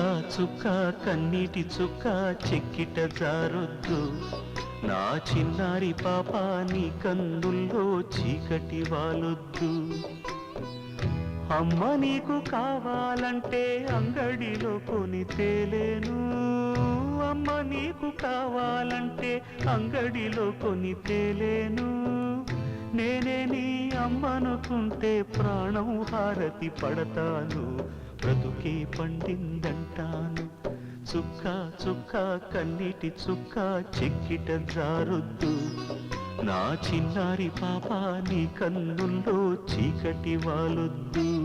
చుక్క కన్నీటి చుక్క చెక్కిట జారొద్దు. నా చిన్నారి పాప నీ కన్నుల్లో చీకటి వాలొద్దు. అమ్మ నీకు కావాలంటే అంగడిలో కొని తేలేను. అమ్మ నీకు కావాలంటే అంగడిలో కొని తేలేను. నేనే నీ అమ్మనుకుంటే ప్రాణం హారతి పడతాను. బ్రతుకే పండిందంటాను. చుక్క చుక్క కన్నీటి చుక్క చెక్కిట జారొద్దు. నా చిన్నారి పాప నీ కన్నుల్లో చీకటి వాలొద్దు.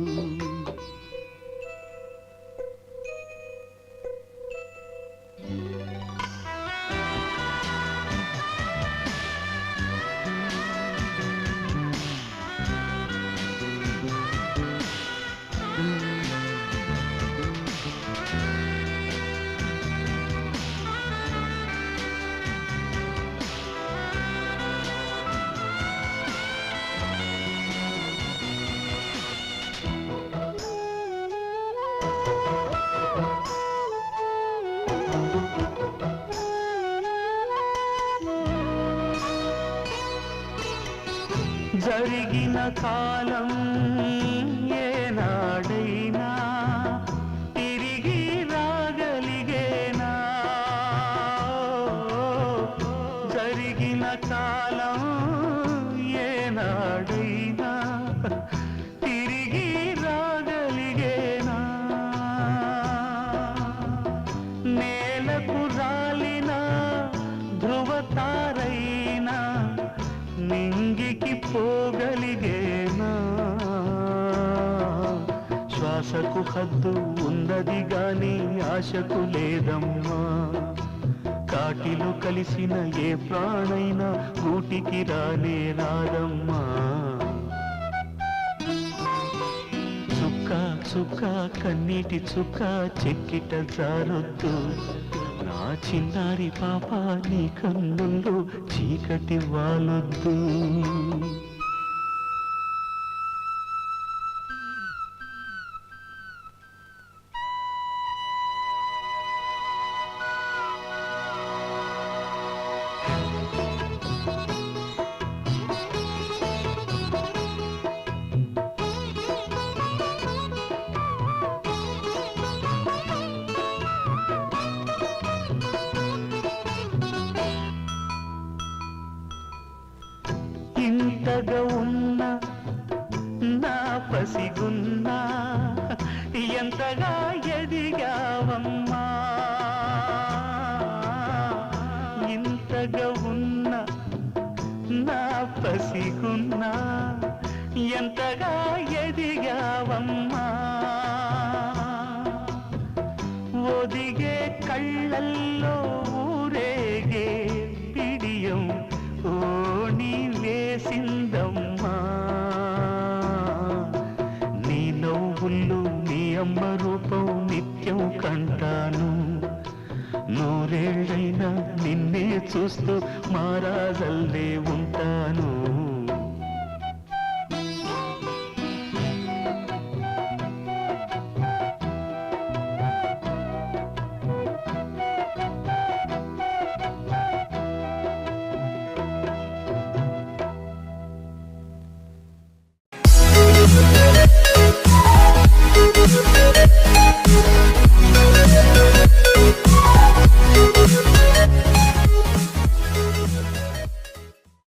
జరిగిన కాలం ఏనాడైనా తిరిగి రాగలిగేనా? జరిగిన కాలం కలిగేనా శ్వాసకు హద్దు ఉన్నది గాని ఆశకు లేదమ్మా. కాటిలో కలిసిన ఏ ప్రాణైనా గూటికి రానే రాదమ్మా. చుక్క చుక్క కన్నీటి చుక్క చెక్కిట జారొద్దు. నా చిన్నారి పాప నీ కన్నుల్లో చీకటి వాలొద్దు. ఇంతగా ఉన్నా నా పసిగున్నా ఎంతగా ఎదిగావమ్మా? ఇంతగా ఉన్న నా పసిగున్నా ఎంతగా ఎదిగావమ్మా? ఒదిగే కళ్ళల్లో చూస్తూ మారాజల్లే ఉంటాను.